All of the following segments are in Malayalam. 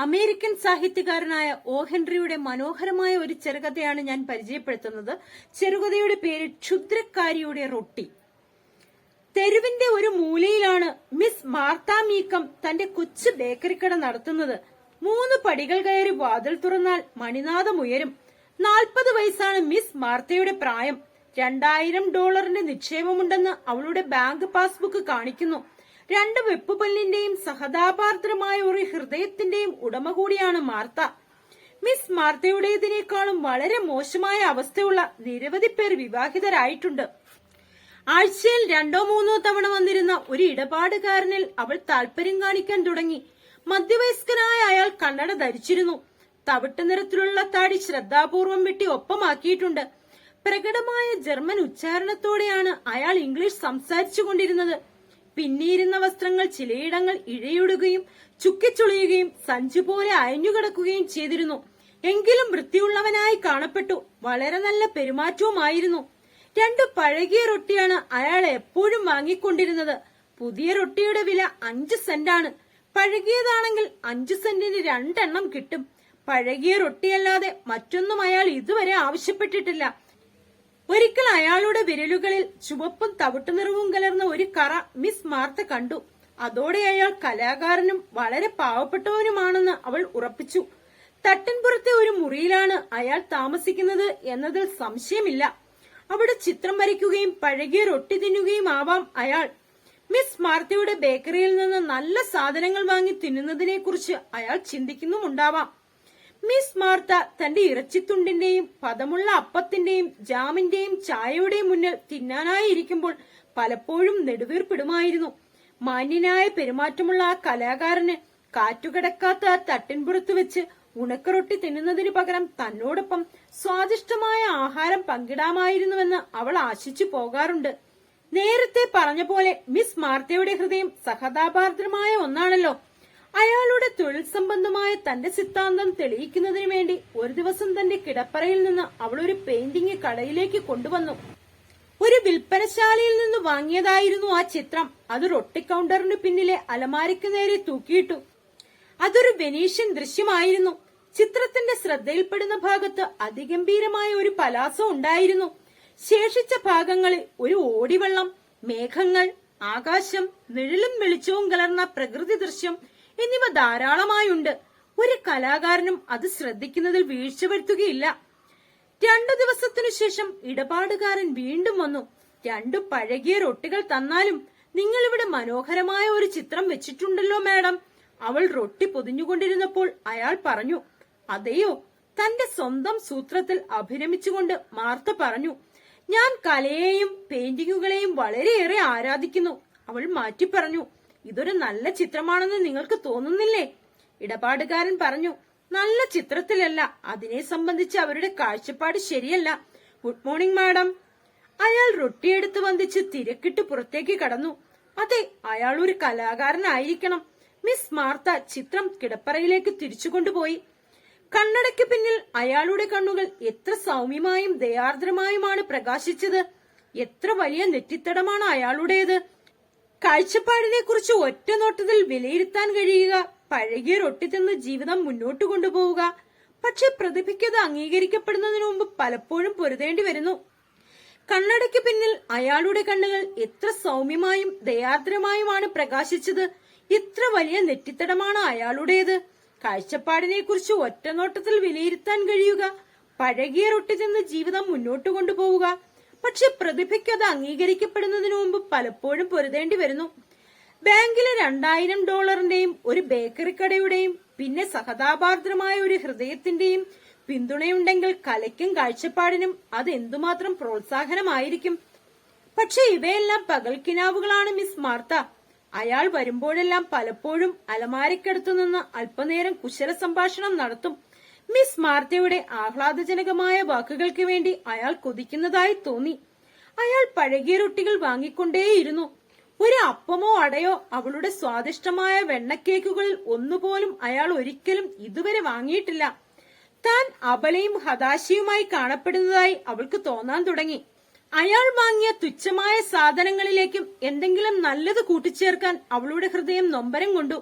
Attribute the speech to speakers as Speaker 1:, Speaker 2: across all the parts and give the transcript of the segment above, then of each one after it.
Speaker 1: അമേരിക്കൻ സാഹിത്യകാരനായ ഓ ഹെൻറിയുടെ മനോഹരമായ ഒരു ചെറുകഥയാണ് ഞാൻ പരിചയപ്പെടുത്തുന്നത്. ചെറുകഥയുടെ പേര് ക്ഷുദ്രക്കാരിയുടെ റൊട്ടി. തെരുവിന്റെ ഒരു മൂലയിലാണ് മിസ് മാർത്താമീക്കം തന്റെ കൊച്ചു ബേക്കറിക്കട കട നടത്തുന്നത്. മൂന്ന് പടികൾ കയറി വാതിൽ തുറന്നാൽ മണിനാഥം ഉയരും. നാൽപ്പത് വയസ്സാണ് മിസ് മാർത്തയുടെ പ്രായം. രണ്ടായിരം ഡോളറിന്റെ നിക്ഷേപമുണ്ടെന്ന് അവളുടെ ബാങ്ക് പാസ്ബുക്ക് കാണിക്കുന്നു. രണ്ട് വെപ്പുപല്ലിന്റെയും സഹതാപാർദ്രമായ ഒരു ഹൃദയത്തിന്റെയും ഉടമ കൂടിയാണ് മാർത്ത. മിസ് മാർത്തയുടേതിനേക്കാളും വളരെ മോശമായ അവസ്ഥയുള്ള നിരവധി പേർ വിവാഹിതരായിട്ടുണ്ട്. ആഴ്ചയിൽ രണ്ടോ മൂന്നോ തവണ വന്നിരുന്ന ഒരു ഇടപാടുകാരനിൽ അവൾ താല്പര്യം കാണിക്കാൻ തുടങ്ങി. മധ്യവയസ്കനായ അയാൾ കണ്ണട ധരിച്ചിരുന്നു. തവിട്ട് നിറത്തിലുള്ള താടി ശ്രദ്ധാപൂർവം വെട്ടി ഒപ്പമാക്കിയിട്ടുണ്ട്. പ്രകടമായ ജർമ്മൻ ഉച്ചാരണത്തോടെയാണ് അയാൾ ഇംഗ്ലീഷ് സംസാരിച്ചു കൊണ്ടിരുന്നത്. പിന്നിയിരുന്ന വസ്ത്രങ്ങൾ ചിലയിടങ്ങൾ ഇഴയിടുകയും ചുക്കിച്ചുളിയുകയും സഞ്ചു പോലെ അയഞ്ഞുകിടക്കുകയും ചെയ്തിരുന്നു. എങ്കിലും വൃത്തിയുള്ളവനായി കാണപ്പെട്ടു. വളരെ നല്ല പെരുമാറ്റവുമായിരുന്നു. രണ്ട് പഴകിയ റൊട്ടിയാണ് അയാൾ എപ്പോഴും വാങ്ങിക്കൊണ്ടിരുന്നത്. പുതിയ റൊട്ടിയുടെ വില അഞ്ച് സെന്റാണ്. പഴകിയതാണെങ്കിൽ അഞ്ചു സെന്റിന് രണ്ടെണ്ണം കിട്ടും. പഴകിയ റൊട്ടിയല്ലാതെ മറ്റൊന്നും അയാൾ ഇതുവരെ ആവശ്യപ്പെട്ടിട്ടില്ല. ഒരിക്കൽ അയാളുടെ വിരലുകളിൽ ചുവപ്പും തവിട്ടു നിറവും കലർന്ന ഒരു കറ മിസ് മാർത്ത കണ്ടു. അതോടെ അയാൾ കലാകാരനും വളരെ പാവപ്പെട്ടവനുമാണെന്ന് അവൾ ഉറപ്പിച്ചു. തട്ടിൻപുറത്തെ ഒരു മുറിയിലാണ് അയാൾ താമസിക്കുന്നത് എന്നതിൽ സംശയമില്ല. അവിടെ ചിത്രം വരയ്ക്കുകയും പഴകിയ റൊട്ടി തിന്നുകയും ആവാം അയാൾ. മിസ് മാർത്തയുടെ ബേക്കറിയിൽ നിന്ന് നല്ല സാധനങ്ങൾ വാങ്ങി തിന്നുന്നതിനെ കുറിച്ച് അയാൾ ചിന്തിക്കുന്നുമുണ്ടാവാം. മിസ് മാർത്ത തന്റെ ഇറച്ചിത്തുണ്ടിന്റെയും പദമുള്ള അപ്പത്തിന്റെയും ജാമിന്റെയും ചായയുടെയും മുന്നിൽ തിന്നാനായി ഇരിക്കുമ്പോൾ പലപ്പോഴും നെടുവീർപ്പിടുമായിരുന്നു. മാന്യനായ പെരുമാറ്റമുള്ള ആ കലാകാരന് കാറ്റുകിടക്കാത്ത ആ തട്ടിൻപുറത്ത് വെച്ച് ഉണക്കറൊട്ടി തിന്നുന്നതിന് പകരം തന്നോടൊപ്പം സ്വാദിഷ്ടമായ ആഹാരം പങ്കിടാമായിരുന്നുവെന്ന് അവൾ ആശിച്ചു പോകാറുണ്ട്. നേരത്തെ പറഞ്ഞ പോലെ മിസ് മാർത്തയുടെ ഹൃദയം സഹതാപാർദ്രമായ ഒന്നാണല്ലോ. അയാളുടെ തൊഴിൽ സംബന്ധമായ തന്റെ സിദ്ധാന്തം തെളിയിക്കുന്നതിനു വേണ്ടി ഒരു ദിവസം തന്റെ കിടപ്പറയിൽ നിന്ന് അവൾ ഒരു പെയിന്റിംഗ് കടയിലേക്ക് കൊണ്ടുവന്നു. ഒരു വിൽപ്പനശാലയിൽ നിന്ന് വാങ്ങിയതായിരുന്നു ആ ചിത്രം. അത് റൊട്ടി കൗണ്ടറിന് പിന്നിലെ അലമാരിക്ക് നേരെ തൂക്കിയിട്ടു. അതൊരു വെനീഷ്യൻ ദൃശ്യമായിരുന്നു. ചിത്രത്തിന്റെ ശ്രദ്ധയിൽപ്പെടുന്ന ഭാഗത്ത് അതിഗംഭീരമായ ഒരു പലാസം ഉണ്ടായിരുന്നു. ശേഷിച്ച ഭാഗങ്ങളിൽ ഒരു ഓടിവെള്ളം മേഘങ്ങൾ ആകാശം നിഴലും വെളിച്ചവും കലർന്ന പ്രകൃതി ദൃശ്യം എന്നിവ ധാരാളമായുണ്ട്. ഒരു കലാകാരനും അത് ശ്രദ്ധിക്കുന്നതിൽ വീഴ്ച വരുത്തുകയില്ല. രണ്ടു ദിവസത്തിനു ശേഷം ഇടപാടുകാരൻ വീണ്ടും വന്നു. രണ്ടു പഴകിയ റൊട്ടികൾ തന്നാലും നിങ്ങൾ ഇവിടെ മനോഹരമായ ഒരു ചിത്രം വെച്ചിട്ടുണ്ടല്ലോ മാഡം അവൾ റൊട്ടി പൊതിഞ്ഞുകൊണ്ടിരുന്നപ്പോൾ അയാൾ പറഞ്ഞു. അതെയോ? തന്റെ സ്വന്തം സൂത്രത്തിൽ അഭിരമിച്ചുകൊണ്ട് മാർത്ത പറഞ്ഞു ഞാൻ കലയെയും പെയിന്റിങ്ങുകളെയും വളരെയേറെ ആരാധിക്കുന്നു അവൾ മാറ്റി പറഞ്ഞു. ഇതൊരു നല്ല ചിത്രമാണെന്ന് നിങ്ങൾക്ക് തോന്നുന്നില്ലേ? ഇടപാടുകാരൻ പറഞ്ഞു നല്ല ചിത്രത്തിലല്ല. അതിനെ സംബന്ധിച്ച് അവരുടെ കാഴ്ചപ്പാട് ശരിയല്ല. ഗുഡ് മോർണിംഗ് മാഡം അയാൾ റൊട്ടിയെടുത്ത് വന്ദിച്ച് തിരക്കിട്ട് പുറത്തേക്ക് കടന്നു. അതെ അയാൾ ഒരു കലാകാരനായിരിക്കണം. മിസ് മാർത്ത ചിത്രം കിടപ്പറയിലേക്ക് തിരിച്ചു കൊണ്ടുപോയി. കണ്ണടയ്ക്ക് പിന്നിൽ അയാളുടെ കണ്ണുകൾ എത്ര സൗമ്യമായും ദയാർദ്രമായുമാണ് പ്രകാശിച്ചത്. എത്ര വലിയ നെറ്റിത്തടമാണ് അയാളുടേത്. കാഴ്ചപ്പാടിനെ കുറിച്ച് ഒറ്റ നോട്ടത്തിൽ വിലയിരുത്താൻ കഴിയുക പഴകിയ റൊട്ടി തിന്ന് ജീവിതം മുന്നോട്ട് കൊണ്ടുപോവുക. പക്ഷെ പ്രതിഭയ്ക്കത് അംഗീകരിക്കപ്പെടുന്നതിന് മുമ്പ് പലപ്പോഴും പൊരുതേണ്ടി വരുന്നു. കണ്ണടയ്ക്ക് പിന്നിൽ അയാളുടെ കണ്ണുകൾ എത്ര സൗമ്യമായും ദയാർദ്രമായുമാണ് പ്രകാശിച്ചത്. ഇത്ര വലിയ നെറ്റിത്തടമാണ് അയാളുടേത്. കാഴ്ചപ്പാടിനെ കുറിച്ച് ഒറ്റനോട്ടത്തിൽ വിലയിരുത്താൻ കഴിയുക പഴകിയ റൊട്ടി തിന്ന് ജീവിതം മുന്നോട്ട് കൊണ്ടുപോവുക. പക്ഷെ പ്രതിഭയ്ക്ക് അത് അംഗീകരിക്കപ്പെടുന്നതിന് മുമ്പ് പലപ്പോഴും പൊരുതേണ്ടി വരുന്നു. ബാങ്കിലെ രണ്ടായിരം ഡോളറിന്റെയും ഒരു ബേക്കറി കടയുടെയും പിന്നെ സഹതാപാർദ്രമായ ഒരു ഹൃദയത്തിന്റെയും പിന്തുണയുണ്ടെങ്കിൽ കലയ്ക്കും കാഴ്ചപ്പാടിനും അത് എന്തുമാത്രം പ്രോത്സാഹനമായിരിക്കും? പക്ഷെ ഇവയെല്ലാം പകൽക്കിനാവുകളാണ് മിസ് മാർത്ത. അയാൾ വരുമ്പോഴെല്ലാം പലപ്പോഴും അലമാരയ്ക്കടുത്തു നിന്ന് അല്പനേരം കുശല സംഭാഷണം നടത്തും. മിസ് മാർത്തയുടെ ആഹ്ലാദജനകമായ വാക്കുകൾക്ക് വേണ്ടി അയാൾ കൊതിക്കുന്നതായി തോന്നി. അയാൾ പഴകിയ റൊട്ടികൾ വാങ്ങിക്കൊണ്ടേയിരുന്നു. ഒരു അപ്പമോ അടയോ അവളുടെ സ്വാദിഷ്ടമായ വെണ്ണക്കേക്കുകളിൽ ഒന്നുപോലും അയാൾ ഒരിക്കലും ഇതുവരെ വാങ്ങിയിട്ടില്ല. താൻ അബലയും ഹതാശയുമായി കാണപ്പെടുന്നതായി അവൾക്ക് തോന്നാൻ തുടങ്ങി. അയാൾ വാങ്ങിയ തുച്ഛമായ സാധനങ്ങളിലേക്കും എന്തെങ്കിലും നല്ലത് കൂട്ടിച്ചേർക്കാൻ അവളുടെ ഹൃദയം നൊമ്പരം കൊണ്ടു.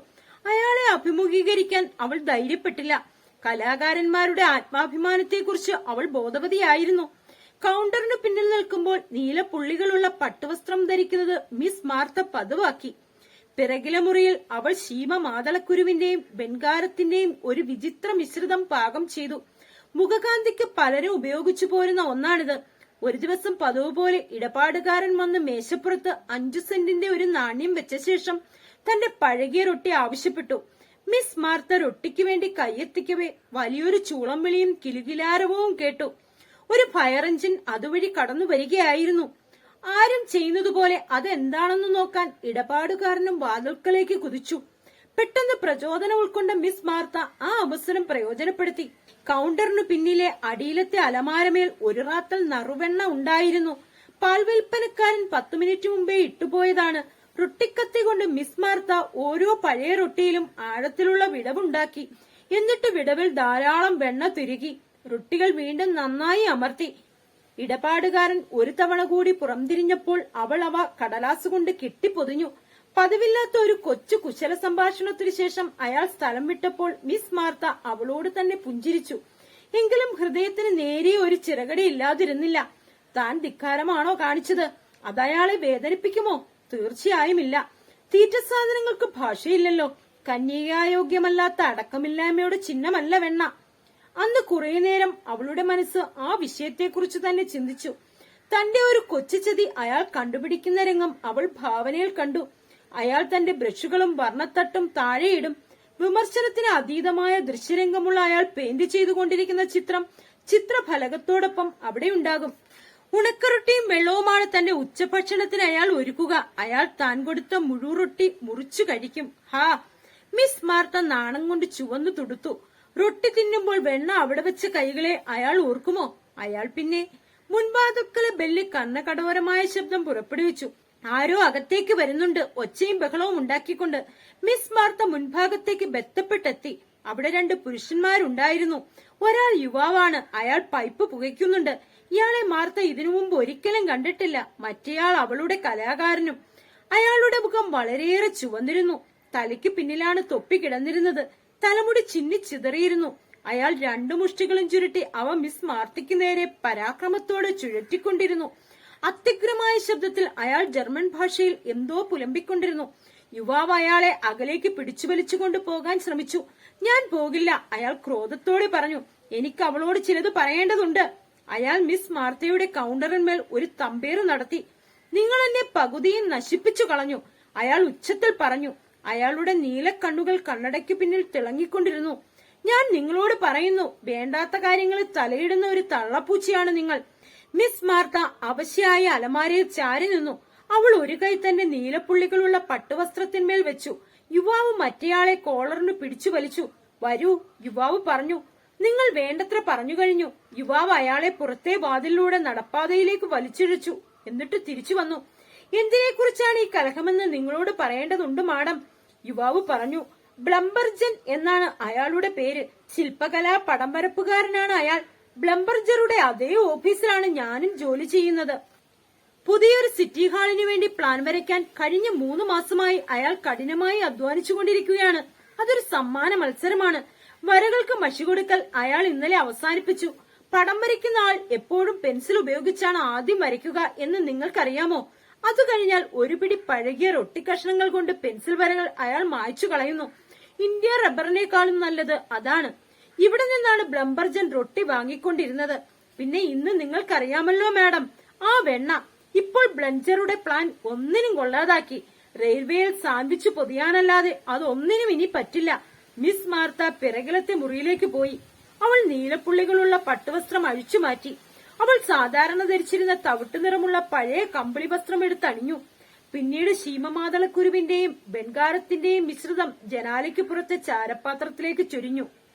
Speaker 1: അയാളെ അഭിമുഖീകരിക്കാൻ അവൾ ധൈര്യപ്പെട്ടില്ല. കലാകാരന്മാരുടെ ആത്മാഭിമാനത്തെക്കുറിച്ച് അവൾ ബോധവതിയായിരുന്നു. കൗണ്ടറിന് പിന്നിൽ നിൽക്കുമ്പോൾ നീലപ്പുള്ളികളുള്ള പട്ടുവസ്ത്രം ധരിക്കുന്നത് മിസ് മാർത്ത പതിവാക്കി. പിറകിലെ മുറിയിൽ അവൾ ശീമ മാതളക്കുരുവിന്റെയും വെൺകാരത്തിന്റെയും ഒരു വിചിത്ര മിശ്രിതം പാകം ചെയ്തു. മുഖകാന്തിക്ക് പലരും ഉപയോഗിച്ചു പോരുന്ന ഒന്നാണിത്. ഒരു ദിവസം പതിവ് പോലെ ഇടപാടുകാരൻ വന്ന് മേശപ്പുറത്ത് അഞ്ചു സെന്റിന്റെ ഒരു നാണ്യം വെച്ച ശേഷം തന്റെ പഴകിയ റൊട്ടി ആവശ്യപ്പെട്ടു. മിസ് മാർത്ത റൊട്ടിക്ക് വേണ്ടി കൈയെത്തിക്കവേ. വലിയൊരു ചൂളം വിളിയും കിലുകിലാരവവും കേട്ടു. ഒരു ഫയർ എഞ്ചിൻ അതുവഴി കടന്നു വരികയായിരുന്നു. ആരും ചെയ്യുന്നതുപോലെ അതെന്താണെന്ന് നോക്കാൻ ഇടപാടുകാരനും വാതിൽക്കലേക്ക് കുതിച്ചു. പെട്ടെന്ന് പ്രചോദനം ഉൾക്കൊണ്ട മിസ് മാർത്ത ആ അവസരം പ്രയോജനപ്പെടുത്തി. കൗണ്ടറിനു പിന്നിലെ അടിയിലത്തെ അലമാരമേൽ ഒരു റാത്തൽ നറുവെണ്ണ ഉണ്ടായിരുന്നു. പാൽവിൽപ്പനക്കാരൻ പത്തു മിനിറ്റ് മുമ്പേ ഇട്ടുപോയതാണ്. റൊട്ടിക്കത്തി കൊണ്ട് മിസ് മാർത്ത ഓരോ പഴയ റൊട്ടിയിലും ആഴത്തിലുള്ള വിടവുണ്ടാക്കി. എന്നിട്ട് വിടവിൽ ധാരാളം വെണ്ണ തിരുകി. റൊട്ടികൾ വീണ്ടും നന്നായി അമർത്തി. ഇടപാടുകാരൻ ഒരു തവണ കൂടി പുറംതിരിഞ്ഞപ്പോൾ അവൾ അവ കടലാസ് കൊണ്ട് കെട്ടിപ്പൊതിഞ്ഞു പതിവില്ലാത്ത ഒരു കൊച്ചു കുശല സംഭാഷണത്തിനു ശേഷം അയാൾ സ്ഥലം വിട്ടപ്പോൾ മിസ് മാർത്ത അവളോട് തന്നെ പുഞ്ചിരിച്ചു. എങ്കിലും ഹൃദയത്തിന് നേരിയ ഒരു ചിറകടി ഇല്ലാതിരുന്നില്ല. താൻ ധിക്കാരമാണോ കാണിച്ചത്? അതയാളെ വേദനിപ്പിക്കുമോ? തീർച്ചയായും ഇല്ല തീറ്റ സാധനങ്ങൾക്ക് ഭാഷയില്ലല്ലോ. കന്യകായോഗ്യമല്ലാത്ത അടക്കമില്ലായ്മയുടെ ചിഹ്നമല്ല വെണ്ണ. അന്ന് കുറെ നേരം അവളുടെ മനസ്സ് ആ വിഷയത്തെക്കുറിച്ച് തന്നെ ചിന്തിച്ചു. തന്റെ ഒരു കൊച്ചുചതി അയാൾ കണ്ടുപിടിക്കുന്ന രംഗം അവൾ ഭാവനയിൽ കണ്ടു. അയാൾ തന്റെ ബ്രഷുകളും വർണത്തട്ടും താഴെയിടും. വിമർശനത്തിന് അതീതമായ ദൃശ്യരംഗമുള്ള അയാൾ പെയിന്റ് ചെയ്തുകൊണ്ടിരിക്കുന്ന ചിത്രം ചിത്രഫലകത്തോടൊപ്പം അവിടെയുണ്ടാകും. ഉണക്കറൊട്ടിയും വെള്ളവുമാണ് തന്റെ ഉച്ചഭക്ഷണത്തിന് അയാൾ ഒരുക്കുക. അയാൾ താൻ കൊടുത്ത മുഴുറൊട്ടി മുറിച്ചു കഴിക്കും. ഹാ. മിസ് മാർത്ത നാണം കൊണ്ട് ചുവന്നു തുടുത്തു. റൊട്ടി തിന്നുമ്പോൾ വെണ്ണ അവിടെ വെച്ച കൈകളെ അയാൾ ഓർക്കുമോ? അയാൾ പിന്നെ മുൻപാതുക്കളെ ബെല്ലി കണ്ണകടോരമായ ശബ്ദം പുറപ്പെടുവിച്ചു. ആരോ അകത്തേക്ക് വരുന്നുണ്ട്. ഒച്ചയും ബഹളവും ഉണ്ടാക്കിക്കൊണ്ട് മിസ് മാർത്ത മുൻഭാഗത്തേക്ക് ബെത്തപ്പെട്ടെത്തി. അവിടെ രണ്ട് പുരുഷന്മാരുണ്ടായിരുന്നു. ഒരാൾ യുവാവാണ്. അയാൾ പൈപ്പ് പുകയ്ക്കുന്നുണ്ട്. ഇയാളെ മാർത്ത ഇതിനു മുമ്പ് ഒരിക്കലും കണ്ടിട്ടില്ല. മറ്റേയാൾ അവളുടെ കലാകാരനും. അയാളുടെ മുഖം വളരെയേറെ ചുവന്നിരുന്നു. തലയ്ക്ക് പിന്നിലാണ് തൊപ്പി കിടന്നിരുന്നത്. തലമുടി ചിന്നി ചിതറിയിരുന്നു. അയാൾ രണ്ടു മുഷ്ടികളും ചുരുട്ടി അവ മിസ് മാർത്തിക്ക് നേരെ പരാക്രമത്തോടെ ചുഴറ്റിക്കൊണ്ടിരുന്നു. അത്യുഗ്രമായ ശബ്ദത്തിൽ അയാൾ ജർമ്മൻ ഭാഷയിൽ എന്തോ പുലമ്പിക്കൊണ്ടിരുന്നു. യുവാവ് അയാളെ അകലേക്ക് പിടിച്ചു വലിച്ചുകൊണ്ട് പോകാൻ ശ്രമിച്ചു. ഞാൻ പോകില്ല അയാൾ ക്രോധത്തോടെ പറഞ്ഞു. എനിക്ക് അവളോട് ചിലത് പറയേണ്ടതുണ്ട്. അയാൾ മിസ് മാർത്തയുടെ കൗണ്ടറിന്മേൽ ഒരു തമ്പേറ് നടത്തി നിങ്ങൾ എന്നെ പകുതിയും നശിപ്പിച്ചു കളഞ്ഞു. അയാൾ ഉച്ചത്തിൽ പറഞ്ഞു അയാളുടെ നീലക്കണ്ണുകൾ കണ്ണടയ്ക്ക് പിന്നിൽ തിളങ്ങിക്കൊണ്ടിരുന്നു. ഞാൻ നിങ്ങളോട് പറയുന്നു വേണ്ടാത്ത കാര്യങ്ങളിൽ തലയിടുന്ന ഒരു തള്ളപ്പൂച്ചയാണ് നിങ്ങൾ. മിസ് മാർത്ത അവശ്യായ അലമാരയിൽ ചാരി നിന്നു. അവൾ ഒരു കൈ തന്റെ നീലപ്പുള്ളികളുള്ള പട്ടുവസ്ത്രത്തിന്മേൽ വെച്ചു. യുവാവ് മറ്റേയാളെ കോളറിന് പിടിച്ചു വലിച്ചു. വരൂ യുവാവ് പറഞ്ഞു നിങ്ങൾ വേണ്ടത്ര പറഞ്ഞു കഴിഞ്ഞു. യുവാവ് അയാളെ പുറത്തെ വാതിലിലൂടെ നടപ്പാതയിലേക്ക് വലിച്ചിഴച്ചു. എന്നിട്ട് തിരിച്ചു വന്നു. എന്തിനെക്കുറിച്ചാണ് ഈ കലഹമെന്ന് നിങ്ങളോട് പറയേണ്ടതുണ്ട് മാഡം? യുവാവ് പറഞ്ഞു ബ്ലംബർജൻ എന്നാണ് അയാളുടെ പേര്. ശില്പകലാ പടംവരപ്പുകാരനാണ് അയാൾ. ബ്ലംബർജറുടെ അതേ ഓഫീസിലാണ് ഞാനും ജോലി ചെയ്യുന്നത്. പുതിയൊരു സിറ്റി ഹാളിന് വേണ്ടി പ്ലാൻ വരയ്ക്കാൻ കഴിഞ്ഞ മൂന്ന് മാസമായി അയാൾ കഠിനമായി അധ്വാനിച്ചുകൊണ്ടിരിക്കുകയാണ്. അതൊരു സമ്മാന മത്സരമാണ്. വരകൾക്ക് മഷി കൊടുക്കൽ അയാൾ ഇന്നലെ അവസാനിപ്പിച്ചു. പടം വരയ്ക്കുന്ന ആൾ എപ്പോഴും പെൻസിൽ ഉപയോഗിച്ചാണ് ആദ്യം വരയ്ക്കുക എന്ന് നിങ്ങൾക്കറിയാമോ? അത് കഴിഞ്ഞാൽ ഒരു പിടി പഴകിയ റൊട്ടി കഷ്ണങ്ങൾ കൊണ്ട് പെൻസിൽ വരകൾ അയാൾ മായ്ച്ചു കളയുന്നു. ഇന്ത്യ റബ്ബറിനേക്കാളും നല്ലത് അതാണ്. ഇവിടെ നിന്നാണ് ബ്ലംബർജൻ റൊട്ടി വാങ്ങിക്കൊണ്ടിരുന്നത്. പിന്നെ ഇന്ന് നിങ്ങൾക്കറിയാമല്ലോ മാഡം ആ വെണ്ണ ഇപ്പോൾ ബ്ലഞ്ചറുടെ പ്ലാൻ ഒന്നിനും കൊള്ളാതാക്കി. റെയിൽവേയിൽ സാന്ധിച്ചു പൊതിയാനല്ലാതെ അതൊന്നിനും ഇനി പറ്റില്ല. മിസ് മാർത്ത പിറകിലത്തെ മുറിയിലേക്ക് പോയി. അവൾ നീലപ്പുള്ളികളുള്ള പട്ടുവസ്ത്രം അഴിച്ചു മാറ്റി. അവൾ സാധാരണ ധരിച്ചിരുന്ന തവിട്ടു നിറമുള്ള പഴയ കമ്പിളി വസ്ത്രം എടുത്തണിഞ്ഞു പിന്നീട് ശീമമാതളക്കുരുവിന്റെയും ബെൻകാരത്തിന്റെയും മിശ്രിതം ജനാലയ്ക്ക് പുറത്തെ ചാരപാത്രത്തിലേക്ക് ചൊരിഞ്ഞു.